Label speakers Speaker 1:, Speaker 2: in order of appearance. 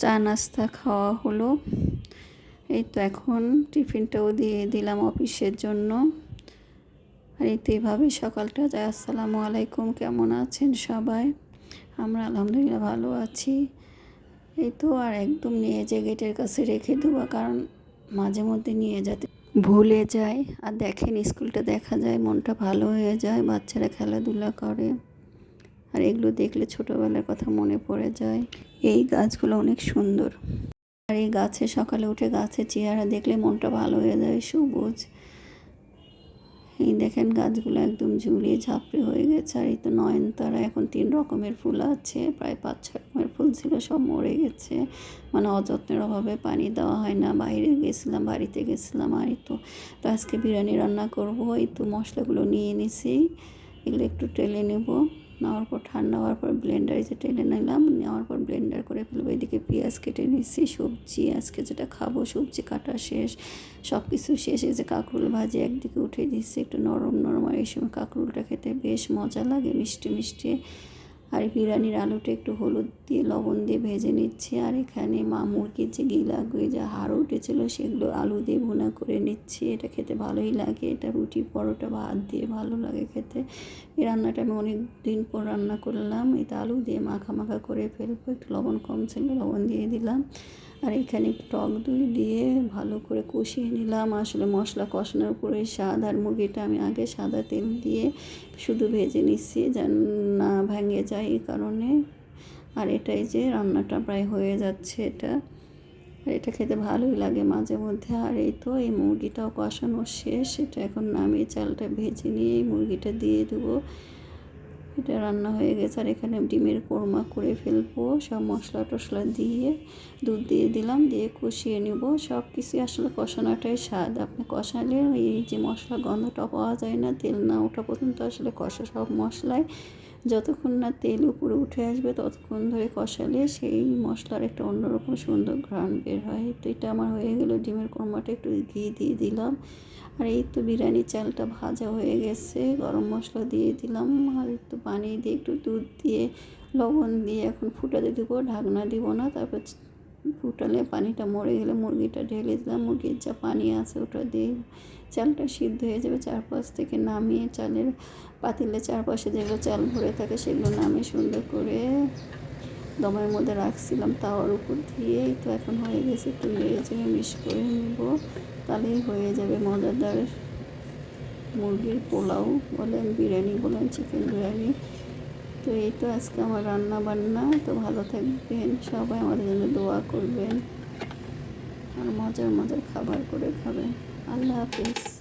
Speaker 1: চা নাস্তা খাওয়া হলো। এই তো এখন টিফিনটাও দিয়ে দিলাম অফিসের জন্য। আর এই তো এইভাবে সকালটা যায়। আসসালামু আলাইকুম, কেমন আছেন সবাই? আমরা আলহামদুলিল্লাহ ভালো আছি। এই তো আর একদম নিয়ে যে গেটের কাছে রেখে দেবো, কারণ মাঝে মধ্যে নিয়ে যেতে ভুলে যায়। আর দেখেন স্কুলটা দেখা যায়, মনটা ভালো হয়ে যায়, বাচ্চারা খেলাধুলা করে। আর এগুলো দেখলে ছোটোবেলার কথা মনে পড়ে যায়। এই গাছগুলো অনেক সুন্দর। আর এই গাছে সকালে উঠে গাছের চেহারা দেখলে মনটা ভালো হয়ে যায়, সবুজ। এই দেখেন গাছগুলো একদম ঝুলিয়ে ঝাপড়ে হয়ে গেছে। আর এই তো নয়নতারা এখন তিন রকমের ফুল আছে, প্রায় পাঁচ, ছয় রকমের ফুল ছিল, সব মরে গেছে। মানে অযত্নের অভাবে পানি দেওয়া হয় না, বাইরে গেছিলাম, বাড়িতে গেছিলাম, আর তো তো আজকে বিরিয়ানি রান্না করব। এই তো মশলাগুলো নিয়ে নিছি, এগুলো একটু টেলে নেব। নেওয়ার পর ঠান্ডা হওয়ার পর ব্লেন্ডারে যে টেনে নিলাম, নেওয়ার পর ব্লেন্ডার করে ফেলব, এদিকে পেঁয়াজ কেটে নিচ্ছি, সবজি আজকে যেটা খাব, সবজি কাটা শেষ সব কিছু শেষ যে কাঁকরুল ভাজি একদিকে উঠে দিচ্ছি, একটু নরম নরম, আর এই সময় কাঁকরুলটা খেতে বেশ মজা লাগে, মিষ্টি মিষ্টি। আর বিরিয়ানির আলুটা একটু হলুদ দিয়ে লবণ দিয়ে ভেজে নিচ্ছি। আর এখানে মা মুরগির যে গিলা যে হাড় উঠেছিলো, সেগুলো আলু দিয়ে ভুনা করে নিচ্ছি। এটা খেতে ভালোই লাগে। এটা রুটি পরোটা ভাত দিয়ে ভালো লাগে খেতে। এই রান্নাটা আমি অনেক দিন পর রান্না করলাম। এটা আলু দিয়ে মাখা মাখা করে ফেলব। একটু লবণ কম ছিল, লবণ দিয়ে দিলাম। আর এখানে টক দই দিয়ে ভালো করে কষিয়ে নিলাম। আসলে মশলা কষানোর পরে স্বাদ আর মুরগিটা আমি আগে সাদা তেল দিয়ে শুধু ভেজে নিচ্ছি, যেন না ভেঙে যায়। এই কারণে। আর এটাই যে রান্নাটা প্রায় হয়ে যাচ্ছে এটা। আর এটা খেতে ভালোই লাগে মাঝে মধ্যে। আর এই তো এই মুরগিটাও কষানো শেষ। এটা এখন নামিয়ে চালটা ভেজে নিয়ে এই মুরগিটা দিয়ে দেবো। এটা রান্না হয়ে গেছে আর এখানে ডিমের কোরমা করে ফেলব। সব মশলা টশলা দিয়ে দুধ দিয়ে দিলাম, দিয়ে কষিয়ে নেব। সব কিছু আসলে কষানোটাই স্বাদ। আপনি কষালে এই যে মশলা গন্ধটা পাওয়া যায় না, তেল না ওঠা পর্যন্ত আসলে কষা সব মশলায় যতক্ষণ না তেল উপরে উঠে আসবে, ততক্ষণ ধরে কষালে সেই মশলার একটা অন্যরকম সুন্দর ঘ্রাণ বের হয়। তো এটা আমার হয়ে গেলো, ডিমের কোরমাটা একটু ঘি দিয়ে দিলাম। আর এই তো বিরিয়ানি চালটা ভাজা হয়ে গেছে, গরম মশলা দিয়ে দিলাম। আর একটু পানি দিয়ে, একটু দুধ দিয়ে, লবণ দিয়ে এখন ফুটাতে দেবো, ঢাকনা দিব না, তারপর ফুটালে পানিটা মরে গেলে মুরগিটা ঢেলে দিলাম, মুরগির যা পানি আছে ওটা দিয়ে চালটা সিদ্ধ হয়ে যাবে, চারপাশ থেকে নামিয়ে চালের পাতিলে চারপাশে যেগুলো চাল ভরে থাকে সেগুলো নামিয়ে সুন্দর করে দমের মধ্যে রাখছিলাম, তাওয়ার উপর দিয়ে তো এখন হয়ে গেছে, একটু নেড়ে চেড়ে মিশ করে নেব, তাহলেই হয়ে যাবে মজাদার মুরগির পোলাও বলেন, বিরিয়ানি বলেন চিকেন বিরিয়ানি। তো এই তো আজকে আমার রান্না বান্না। তো ভালো থাকবেন, সবাই আমাদের জন্য দোয়া করবেন। আর মজার মজার খাবার করে খাবেন। আল্লাহ হাফিজ।